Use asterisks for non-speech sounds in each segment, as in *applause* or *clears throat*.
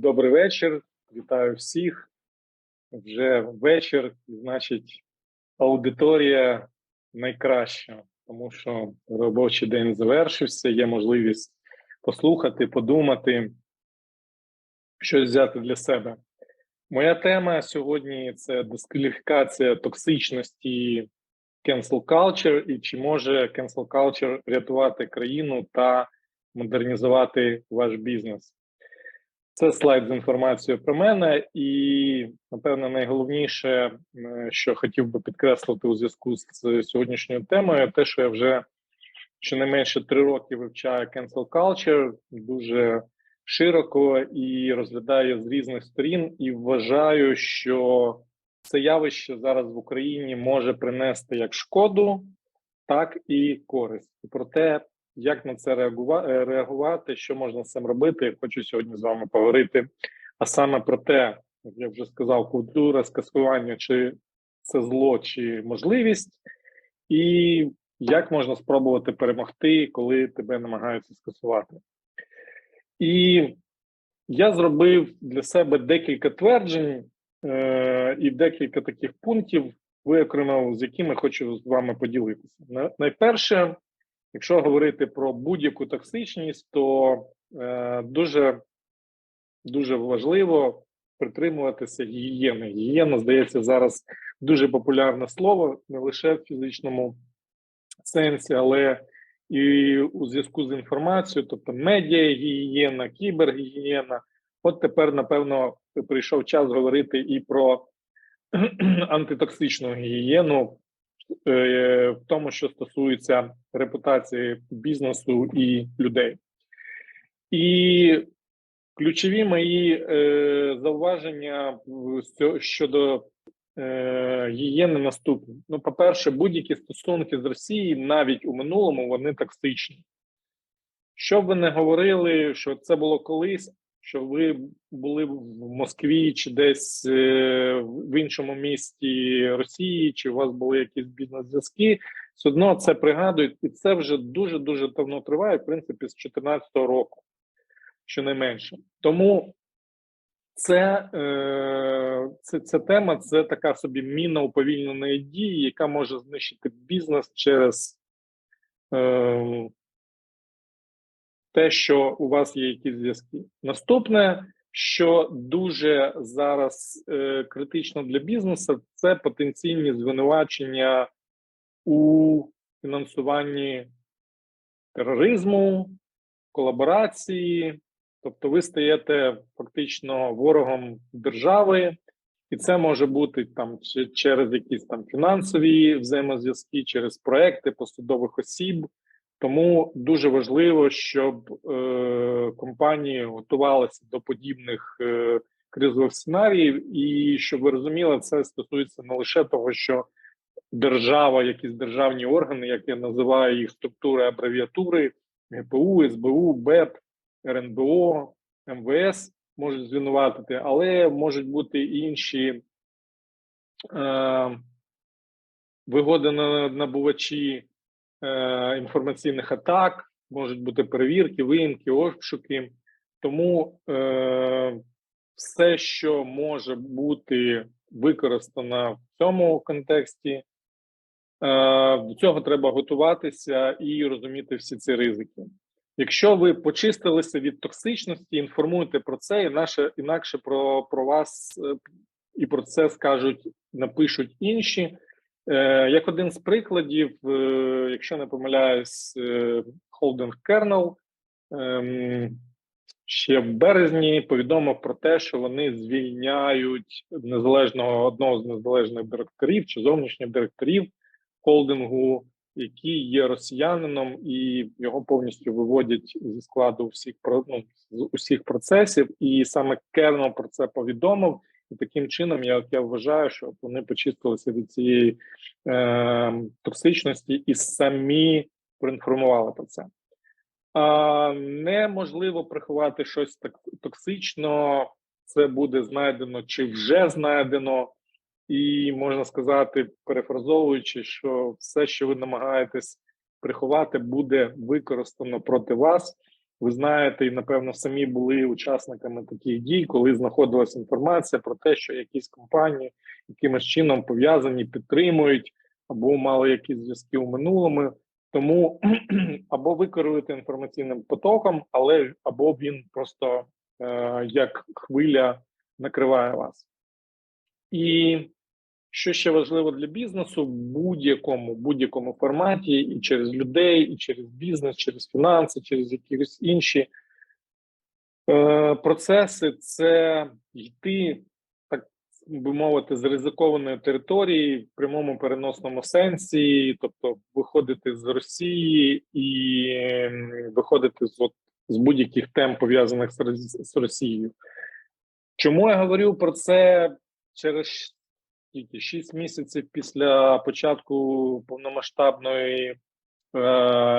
Добрий вечір. Вітаю всіх. Вже вечір, значить, аудиторія найкраща, тому що робочий день завершився. Є можливість послухати, подумати, щось взяти для себе. Моя тема сьогодні це дискваліфікація токсичності cancel culture і чи може cancel culture рятувати країну та модернізувати ваш бізнес. Це слайд з інформацією про мене, і напевно найголовніше, що хотів би підкреслити у зв'язку з сьогоднішньою темою, те, що я вже щонайменше три роки вивчаю cancel culture дуже широко і розглядаю з різних сторін, і вважаю, що це явище зараз в Україні може принести як шкоду, так і користь. І про те, як на це реагувати, реагувати, що можна з цим робити, хочу сьогодні з вами поговорити. А саме про те, як я вже сказав, культура скасування, чи це зло, чи можливість, і як можна спробувати перемогти, коли тебе намагаються скасувати. І я зробив для себе декілька тверджень е- і декілька таких пунктів, виокремив, з якими хочу з вами поділитися. Найперше, якщо говорити про будь-яку токсичність, то е- дуже дуже важливо притримуватися гігієни. Гігієна, здається, зараз дуже популярне слово не лише в фізичному сенсі, але і у зв'язку з інформацією, тобто медіагігієна, кібергігієна. От тепер, напевно, прийшов час говорити і про *clears throat* антитоксичну гігієну, в тому, що стосується репутації бізнесу і людей. І ключові мої е, зауваження щодо е, гігієни наступні. Ну, по-перше, будь-які стосунки з Росією навіть у минулому вони токсичні. Що б ви не говорили, що це було колись, що ви були в Москві чи десь е, в іншому місті Росії, чи у вас були якісь бізнес-зв'язки, все одно це пригадують, і це вже дуже дуже давно триває, в принципі, з 2014 року, щонайменше. Тому це, е, це, ця тема це така собі міна уповільненої дії, яка може знищити бізнес через. Те, що у вас є якісь зв'язки. Наступне, що дуже зараз е, критично для бізнесу, це потенційні звинувачення у фінансуванні тероризму, колаборації, тобто ви стаєте фактично ворогом держави, і це може бути там через якісь там фінансові взаємозв'язки, через проекти посадових осіб. Тому дуже важливо, щоб е, компанії готувалися до подібних е, кризових сценаріїв, і щоб ви розуміли, це стосується не лише того, що держава, якісь державні органи, як я називаю їх структури абревіатури, ГПУ, СБУ, БЕП, РНБО, МВС можуть звинуватити, але можуть бути і інші е, вигоди на набувачі е, інформаційних атак, можуть бути перевірки, виїмки, обшуки. Тому е, все, що може бути використано в цьому контексті, е, до цього треба готуватися і розуміти всі ці ризики. Якщо ви почистилися від токсичності, інформуйте про це, інакше інакше про про вас е, і про це скажуть, напишуть інші. Е, як один з прикладів, е, якщо не помиляюсь, Холдинг Kernel ем, ще в березні повідомив про те, що вони звільняють незалежного одного з незалежних директорів чи зовнішніх директорів холдингу, який є росіянином, і його повністю виводять зі складу всіх ну, з усіх процесів. І саме Кернел про це повідомив. І таким чином, я я вважаю, що вони почистилися від цієї е, токсичності і самі проінформували про це. А, Неможливо приховати щось так токсично, це буде знайдено чи вже знайдено, і можна сказати, перефразовуючи, що все, що ви намагаєтесь приховати, буде використано проти вас. Ви знаєте, і напевно самі були учасниками таких дій, коли знаходилася інформація про те, що якісь компанії якимось чином пов'язані, підтримують або мали якісь зв'язки у минулому. Тому *clears throat* або ви керуєте інформаційним потоком, але або він просто е, як хвиля накриває вас. І що ще важливо для бізнесу, в будь-якому будь-якому форматі, і через людей, і через бізнес, через фінанси, через якісь інші е, процеси, це йти, так би мовити, з ризикованої території в прямому переносному сенсі, тобто виходити з Росії і виходити з, от, з будь-яких тем пов'язаних з, з Росією. Чому я говорю про це через скільки? 6 місяців після початку повномасштабної е,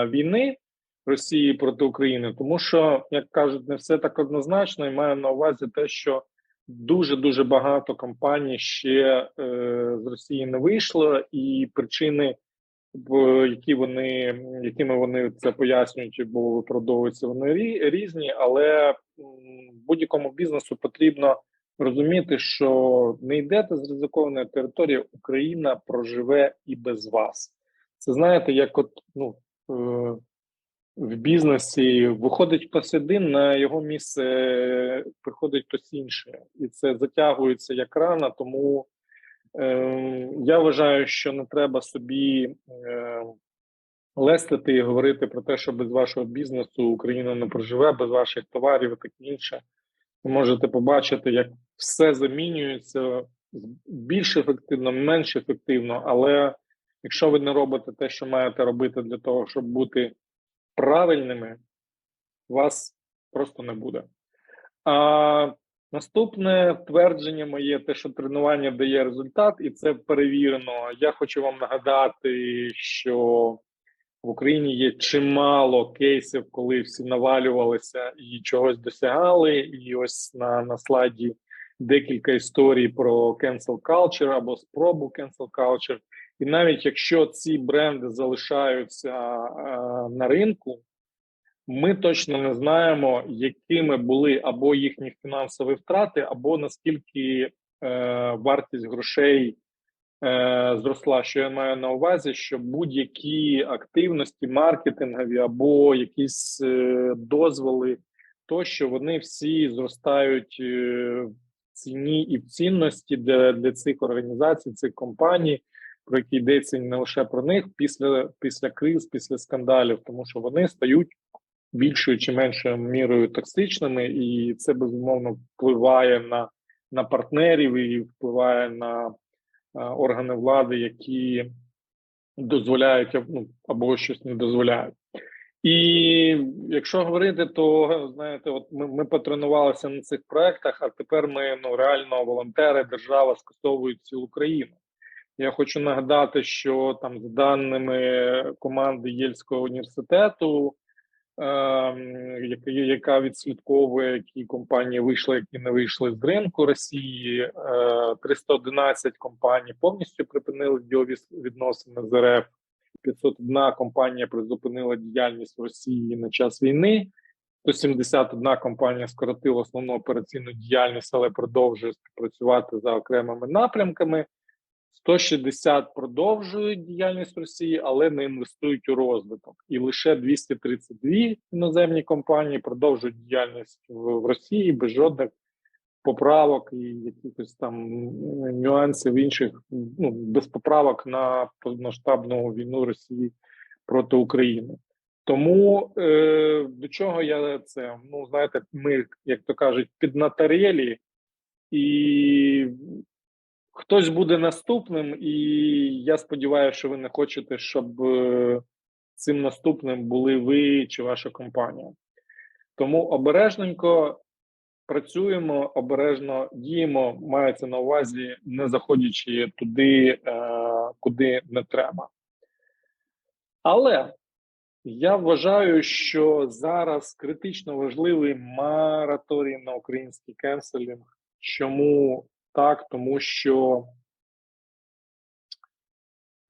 війни Росії проти України? Тому що, як кажуть, не все так однозначно, і маю на увазі те, що дуже дуже багато компаній ще е, з Росії не вийшло, і причини, які вони якими вони це пояснюють або виправдовуються, вони різні, але будь-якому бізнесу потрібно розуміти, що не йдете з ризикованої території, Україна проживе і без вас. Це знаєте, як от ну е, в бізнесі виходить хтось один, на його місце приходить хтось інший, і це затягується як рана. Тому е, я вважаю, що не треба собі е, лестити і говорити про те, що без вашого бізнесу Україна не проживе, без ваших товарів і таке інше. Ви можете побачити, як все замінюється більш ефективно, менш ефективно, але якщо ви не робите те, що маєте робити для того, щоб бути правильними, вас просто не буде. А наступне твердження моє, те, що тренування дає результат, і це перевірено. Я хочу вам нагадати, що в Україні є чимало кейсів, коли всі навалювалися і чогось досягали. І ось на, на слайді декілька історій про cancel culture або спробу cancel culture. І навіть якщо ці бренди залишаються е, на ринку, ми точно не знаємо, якими були або їхні фінансові втрати, або наскільки е, вартість грошей зросла. Що я маю на увазі, що будь-які активності, маркетингові або якісь е, дозволи, тощо вони всі зростають е, в ціні і в цінності для, для цих організацій, цих компаній, про які йдеться не лише про них після, після криз, після скандалів, тому що вони стають більшою чи меншою мірою токсичними, і це безумовно впливає на, на партнерів і впливає на е, органи влади, які дозволяють ну, або щось не дозволяють. І якщо говорити, то знаєте, от ми, ми потренувалися на цих проектах, а тепер ми ну реально волонтери, держава скасовують цілу країну. Я хочу нагадати, що там за даними команди Єльського університету, яка, яка відслідковує, які компанії вийшли, які не вийшли з ринку Росії, е, 311 компаній повністю припинили ділові відносини з РФ. 501 компанія призупинила діяльність в Росії на час війни. 171 компанія скоротила основну операційну діяльність, але продовжує співпрацювати за окремими напрямками. 160 продовжують діяльність Росії, але не інвестують у розвиток. І лише 232 іноземні компанії продовжують діяльність в, Росії без жодних поправок і якихось там нюансів інших, ну без поправок на повномасштабну війну Росії проти України. Тому е, до чого я це? Ну знаєте, ми, як то кажуть, піднаторєлі, і хтось буде наступним, і я сподіваюся, що ви не хочете, щоб е, цим наступним були ви чи ваша компанія. Тому обережненько працюємо, обережно діємо, мається на увазі, не заходячи туди, е, куди не треба. Але я вважаю, що зараз критично важливий мораторій на український кенселінг. Чому так? Тому що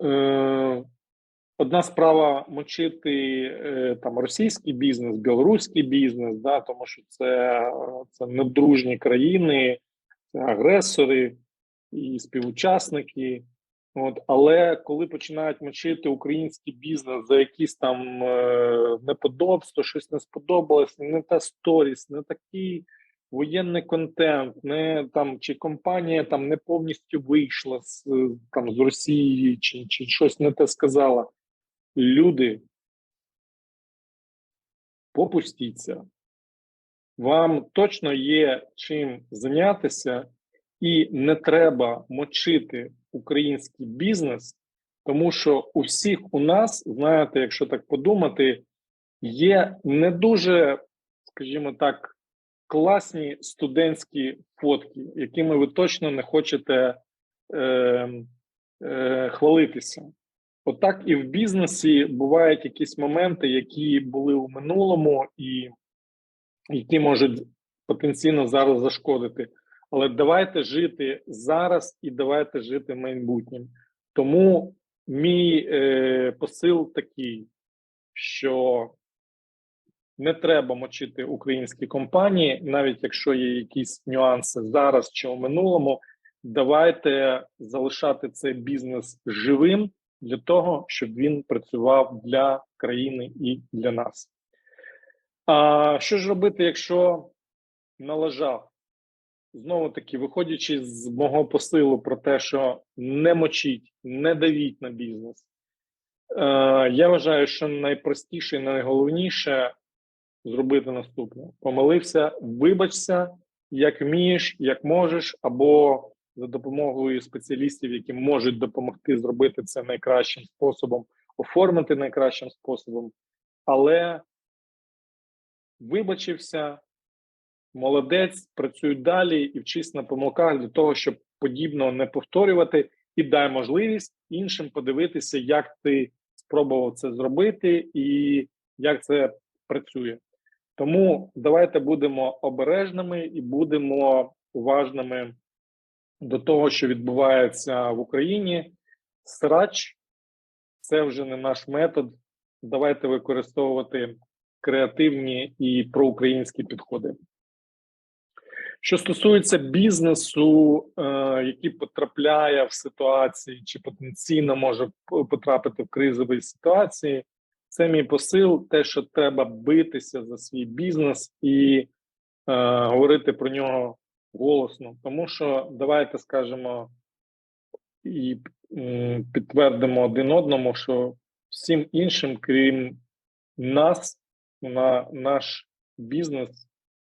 е, одна справа мочити е, там російський бізнес, білоруський бізнес, да, тому що це, це недружні країни, це агресори і співучасники. От, але коли починають мочити український бізнес за якісь там е, неподобство, щось не сподобалось, не та сторіс, не такий воєнний контент, не там чи компанія там не повністю вийшла з там з Росії, чи, чи щось не те сказала. Люди, попустіться. Вам точно є чим зайнятися, і не треба мочити український бізнес, тому що у всіх у нас, знаєте, якщо так подумати, є не дуже, скажімо так, класні студентські фотки, якими ви точно не хочете е, е, хвалитися. Отак і в бізнесі бувають якісь моменти, які були у минулому, і які можуть потенційно зараз зашкодити. Але давайте жити зараз і давайте жити майбутнім. Тому мій е, посил такий, що не треба мочити українські компанії, навіть якщо є якісь нюанси зараз чи у минулому. Давайте залишати цей бізнес живим для того, щоб він працював для країни і для нас. А що ж робити, якщо налажав? Знову таки, виходячи з мого посилу про те, що не мочіть, не давіть на бізнес, е, я вважаю, що найпростіше і найголовніше зробити наступне: помилився, вибачся, як вмієш, як можеш, або за допомогою спеціалістів, які можуть допомогти зробити це найкращим способом, оформити найкращим способом, але вибачився, молодець, працюй далі і вчись на помилках для того, щоб подібно не повторювати, і дай можливість іншим подивитися, як ти спробував це зробити і як це працює. Тому давайте будемо обережними і будемо уважними до того, що відбувається в Україні. Срач це вже не наш метод. Давайте використовувати креативні і проукраїнські підходи. Що стосується бізнесу, е, який потрапляє в ситуації чи потенційно може потрапити в кризові ситуації, це мій посил, те, що треба битися за свій бізнес і е, говорити про нього голосно. Тому що давайте скажемо і підтвердимо один одному, що всім іншим, крім нас, на наш бізнес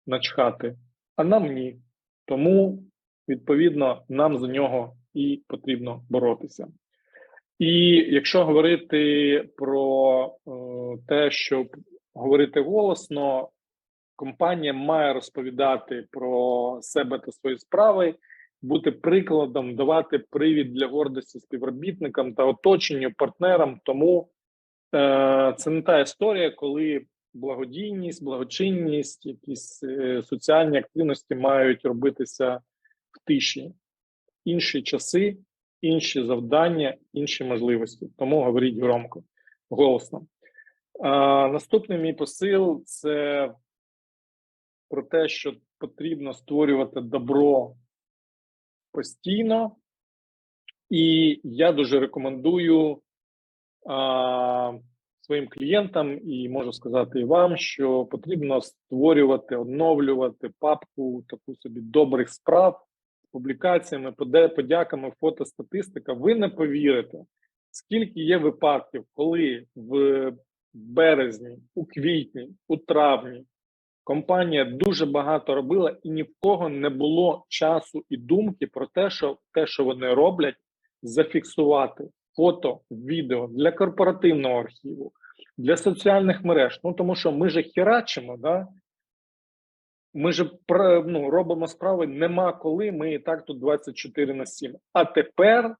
начхати, а нам ні. Тому, відповідно, нам за нього і потрібно боротися. І якщо говорити про е, те, щоб говорити голосно, компанія має розповідати про себе та свої справи, бути прикладом, давати привід для гордості співробітникам та оточенню, партнерам. Тому е, це не та історія, коли благодійність, благочинність, якісь е, соціальні активності мають робитися в тиші. Інші часи інші завдання, інші можливості. Тому говоріть громко, голосно. А, Наступний мій посил це про те, що потрібно створювати добро постійно, і я дуже рекомендую а, своїм клієнтам і можу сказати і вам, що потрібно створювати, оновлювати папку таку собі добрих справ публікаціями, подяками, фотостатистика, ви не повірите, скільки є випадків, коли в березні, у квітні, у травні компанія дуже багато робила, і ні в кого не було часу і думки про те, що те, що вони роблять, зафіксувати фото, відео для корпоративного архіву, для соціальних мереж. Ну тому що ми же херачимо, да? Ми ж ну, робимо справи нема коли. Ми і так тут 24 на 7. А тепер,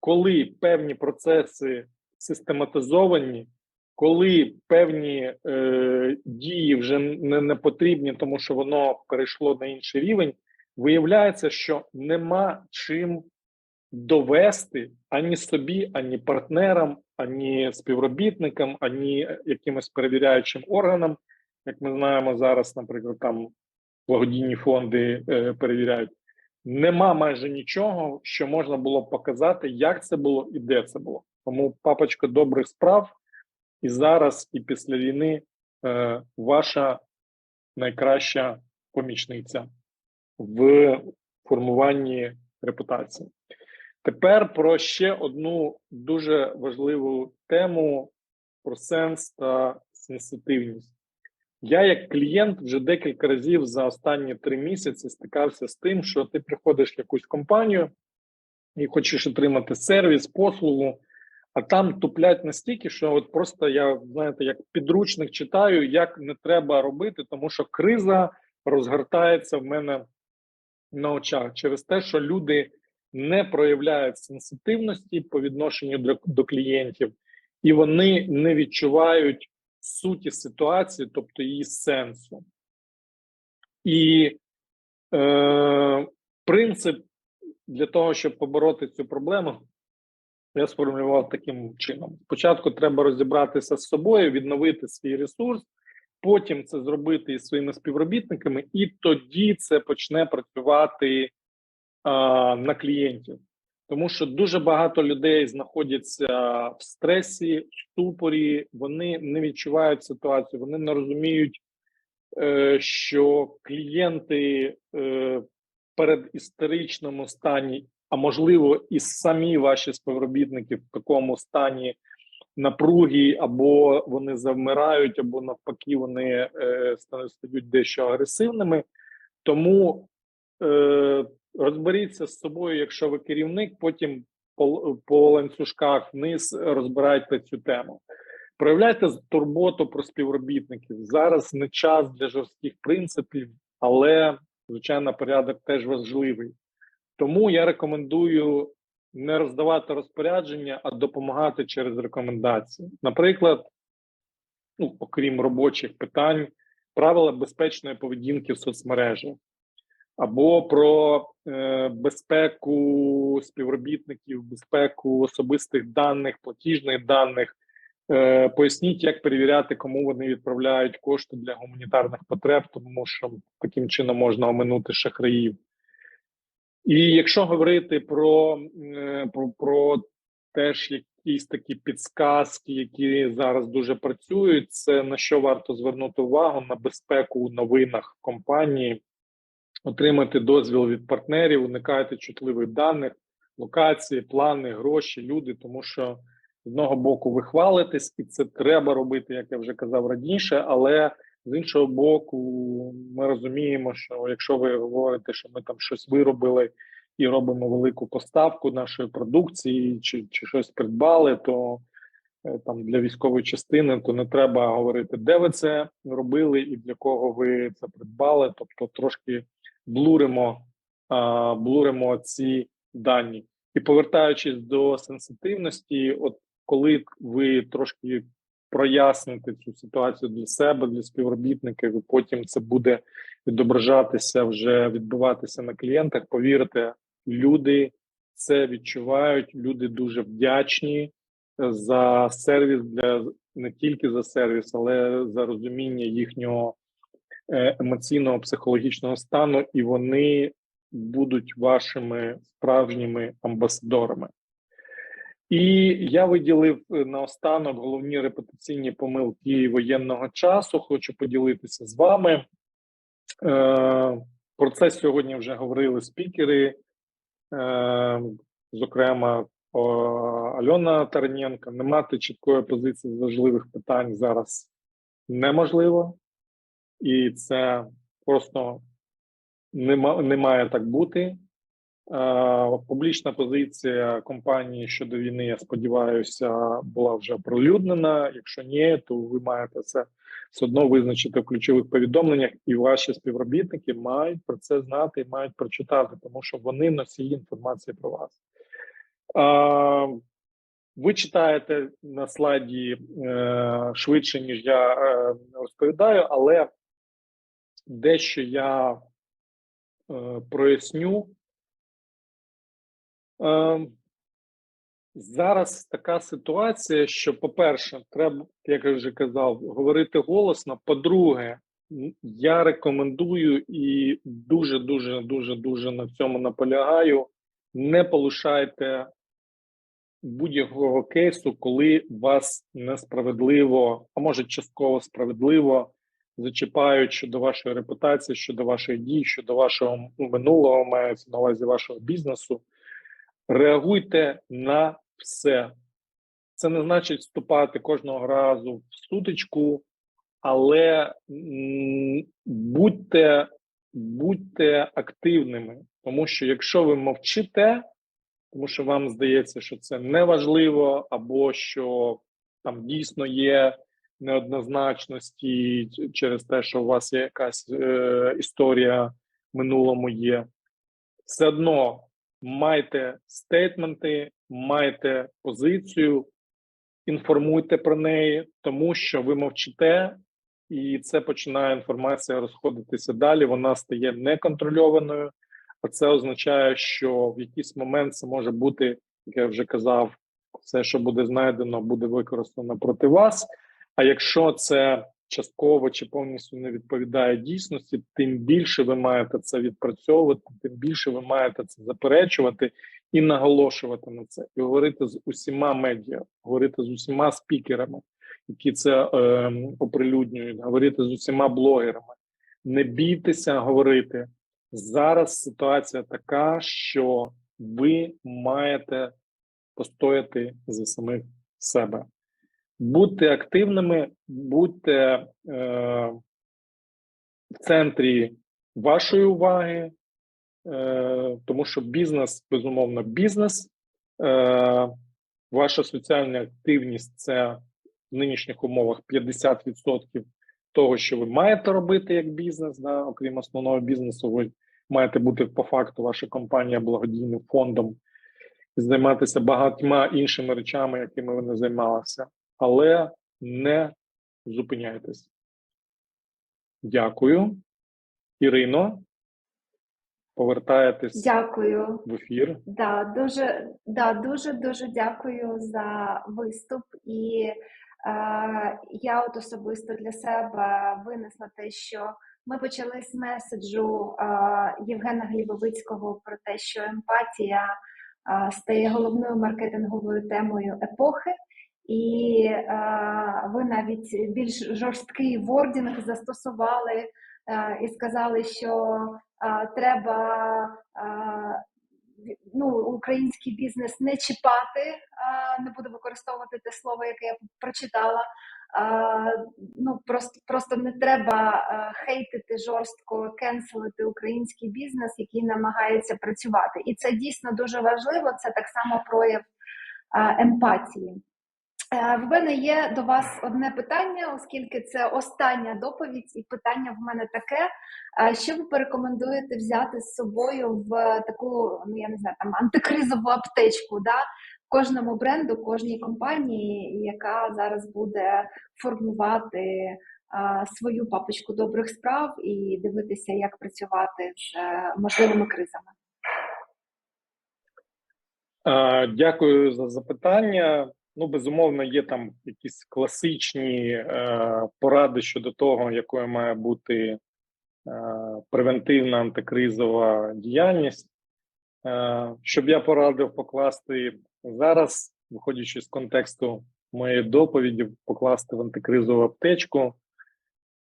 коли певні процеси систематизовані, коли певні е, дії вже не, не потрібні, тому що воно перейшло на інший рівень, виявляється, що нема чим довести ані собі, ані партнерам, ані співробітникам, ані якимось перевіряючим органам. Як ми знаємо зараз, наприклад, там благодійні фонди е, перевіряють. Нема майже нічого, що можна було показати, як це було і де це було. Тому папочка добрих справ і зараз, і після війни е, ваша найкраща помічниця в формуванні репутації. Тепер про ще одну дуже важливу тему про сенс та сенситивність. Я, як клієнт, вже декілька разів за останні три місяці стикався з тим, що ти приходиш в якусь компанію і хочеш отримати сервіс, послугу, а там туплять настільки, що от просто я знаєте, як підручник читаю, як не треба робити, тому що криза розгортається в мене на очах через те, що люди не проявляють сенситивності по відношенню до, клієнтів, і вони не відчувають суті ситуації, тобто її сенсу. І е, принцип для того, щоб побороти цю проблему, я сформулював таким чином: спочатку треба розібратися з собою, відновити свій ресурс, потім це зробити із своїми співробітниками, і тоді це почне працювати а, на клієнтів. Тому що дуже багато людей знаходяться в стресі, в ступорі, вони не відчувають ситуацію, вони не розуміють, е, що клієнти е, перед історичному стані, а можливо, і самі ваші співробітники в такому стані напруги, або вони завмирають, або навпаки, вони е, стають дещо агресивними. Тому розберіться з собою, якщо ви керівник, потім по, по ланцюжках вниз розбирайте цю тему. Проявляйте турботу про співробітників. Зараз не час для жорстких принципів, але звичайно, порядок теж важливий. Тому я рекомендую не роздавати розпорядження, а допомагати через рекомендації. Наприклад, ну, окрім робочих питань, правила безпечної поведінки в соцмережах або про е, безпеку співробітників, безпеку особистих даних, платіжних даних. Е, Поясніть, як перевіряти, кому вони відправляють кошти для гуманітарних потреб, тому що таким чином можна оминути шахраїв. І якщо говорити про, е, про, про теж якісь такі підсказки, які зараз дуже працюють, це на що варто звернути увагу на безпеку у новинах компанії отримати дозвіл від партнерів, уникайте чутливих даних, локації, плани, гроші, люди, тому що з одного боку ви хвалитесь, і це треба робити, як я вже казав раніше. Але з іншого боку, ми розуміємо, що якщо ви говорите, що ми там щось виробили і робимо велику поставку нашої продукції, чи, чи щось придбали, то е, там для військової частини, то не треба говорити, де ви це робили і для кого ви це придбали. Тобто трошки блуримо, а, блуримо ці дані. І повертаючись до сенситивності, от коли ви трошки проясните цю ситуацію для себе, для співробітників, і потім це буде відображатися, вже відбуватися на клієнтах. Повірте, люди це відчувають, люди дуже вдячні за сервіс для не тільки за сервіс, але за розуміння їхнього Е, емоційного психологічного стану, і вони будуть вашими справжніми амбасадорами. І я виділив е, наостанок головні репутаційні помилки воєнного часу. Хочу поділитися з вами. Е, про це сьогодні вже говорили спікери, зокрема, Альона Тараненко. Не мати чіткої позиції з важливих питань зараз неможливо і це просто не, не має так бути. Публічна позиція компанії щодо війни, я сподіваюся, була вже пролюднена. Якщо ні, то ви маєте це все одно визначити в ключових повідомленнях, і ваші співробітники мають про це знати і мають прочитати, тому що вони носії інформації про вас. Ви читаєте на слайді е, швидше, ніж я е, розповідаю, але дещо я е, проясню. Е, зараз така ситуація, що, по-перше, треба, як я вже казав, говорити голосно. По-друге, я рекомендую і дуже, дуже, дуже, дуже на цьому наполягаю. Не полишайте будь-якого кейсу, коли вас несправедливо, а може частково справедливо зачіпають щодо вашої репутації, щодо ваших дій, щодо вашого ну, минулого, мається на увазі вашого бізнесу. Реагуйте на все. Це не значить вступати кожного разу в сутичку, але будьте, будьте активними, тому що якщо ви мовчите, тому що вам здається, що це неважливо, або що там дійсно є неоднозначності через те, що у вас є якась е, історія в минулому є, все одно майте стейтменти, майте позицію, інформуйте про неї, тому що ви мовчите, і це починає інформація розходитися далі. Вона стає неконтрольованою, а це означає, що в якийсь момент це може бути, як я вже казав, все, що буде знайдено, буде використано проти вас. А якщо це частково чи повністю не відповідає дійсності, тим більше ви маєте це відпрацьовувати, тим більше ви маєте це заперечувати і наголошувати на це, і говорити з усіма медіа, говорити з усіма спікерами, які це е, оприлюднюють, говорити з усіма блогерами. Не бійтеся говорити. Зараз ситуація така, що ви маєте постояти за самих себе. Будьте активними, будьте е, в центрі вашої уваги, е, тому що бізнес, безумовно, бізнес. Е, ваша соціальна активність це в нинішніх умовах 50% того, що ви маєте робити як бізнес, да, окрім основного бізнесу, ви маєте бути по факту ваша компанія благодійним фондом займатися багатьма іншими речами, якими ви не займалися, але не зупиняйтесь. Дякую. Ірино, повертаєтесь Дякую. в ефір. Да, дуже, да, дуже дуже дякую за виступ. І е, я от особисто для себе винесла те, що ми почали з меседжу е, Євгена Глібовицького про те, що емпатія е, стає головною маркетинговою темою епохи. І е, ви навіть більш жорсткий вордінг застосували е, і сказали, що е, треба е, ну, український бізнес не чіпати, а, не буду використовувати те слово, яке я прочитала. А, ну, просто, просто не треба а, хейтити жорстко, кенселити український бізнес, який намагається працювати. І це дійсно дуже важливо. Це так само прояв емпатії. Е, В мене є до вас одне питання, оскільки це остання доповідь, і питання в мене таке: що ви порекомендуєте взяти з собою в таку, ну я не знаю, там антикризову аптечку, да? кожному бренду, кожній компанії, яка зараз буде формувати а, свою папочку добрих справ і дивитися, як працювати з е, можливими кризами? Е, Дякую за запитання. Ну, безумовно, є там якісь класичні е, поради щодо того, якою має бути е, превентивна антикризова діяльність. Е, щоб я порадив покласти зараз, виходячи з контексту моєї доповіді, покласти в антикризову аптечку,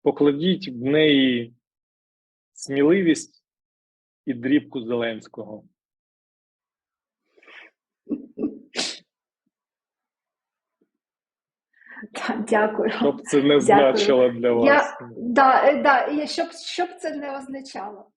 покладіть в неї сміливість і дрібку Зеленського. *laughs* Так, Дякую. Щоб це не Дякую. значило для вас. Я, да, е, да, я, щоб, щоб це не означало.